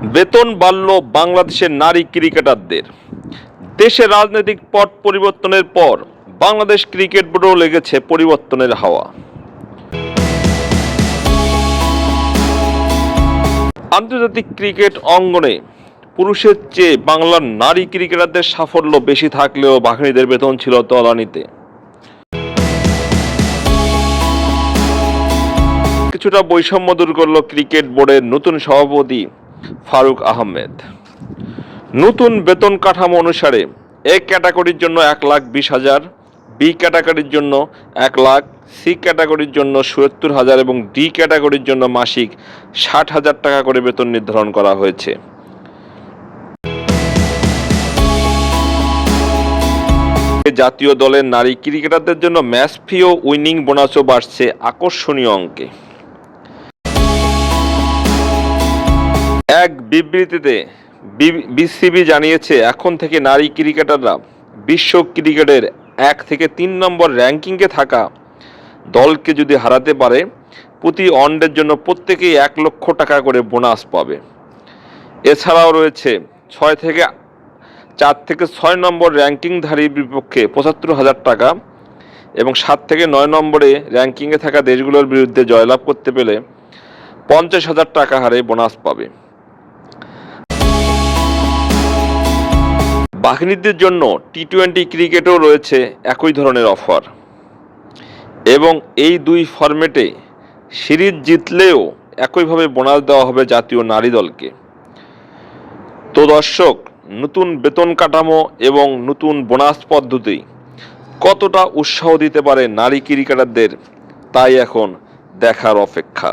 বেতন বাড়ল বাংলাদেশের নারী ক্রিকেটারদের। দেশের রাজনৈতিক পট পরিবর্তনের পর বাংলাদেশ ক্রিকেট বোর্ডও লেগেছে পরিবর্তনের হাওয়া। আন্তর্জাতিক ক্রিকেট অঙ্গনে পুরুষের চেয়ে বাংলার নারী ক্রিকেটারদের সাফল্য বেশি থাকলেও বাঘিনীদের বেতন ছিল তলানিতে। কিছুটা বৈষম্য দূর করল ক্রিকেট বোর্ডের নতুন সভাপতি ফারুক আহমেদ। নতুন বেতন কাঠামো অনুসারে এ ক্যাটাগরির জন্য এক লাখ বিশ হাজার, বি ক্যাটাগরির জন্য এক লাখ, সি ক্যাটাগরির জন্য সত্তর হাজার এবং ডি ক্যাটাগরির জন্য মাসিক ষাট হাজার টাকা করে বেতন নির্ধারণ করা হয়েছে। জাতীয় দলের নারী ক্রিকেটারদের জন্য ম্যাচ ফি ও উইনিং বোনাসও বাড়ছে আকর্ষণীয় অঙ্কে। এক বিবৃতিতে বিসিবি জানিয়েছে, এখন থেকে নারী ক্রিকেটাররা বিশ্ব ক্রিকেটের এক থেকে তিন নম্বর র্যাঙ্কিংয়ে থাকা দলকে যদি হারাতে পারে, প্রতি অন্ডের জন্য প্রত্যেকেই এক লক্ষ টাকা করে বোনাস পাবে। এছাড়াও রয়েছে ছয় থেকে চার থেকে ছয় নম্বর র্যাঙ্কিংধারীর বিপক্ষে পঁচাত্তর হাজার টাকা এবং সাত থেকে নয় নম্বরে র্যাঙ্কিংয়ে থাকা দেশগুলোর বিরুদ্ধে জয়লাভ করতে পেলে পঞ্চাশ হাজার টাকা হারে বোনাস পাবে। বাঘিনীদের জন্য টি টোয়েন্টি ক্রিকেটেও রয়েছে একই ধরনের অফার এবং এই দুই ফরম্যাটে সিরিজ জিতলেও একইভাবে বোনাস দেওয়া হবে জাতীয় নারী দলকে। তো দর্শক, নতুন বেতন কাঠামো এবং নতুন বোনাস পদ্ধতি কতটা উৎসাহ দিতে পারে নারী ক্রিকেটারদের, তাই এখন দেখার অপেক্ষা।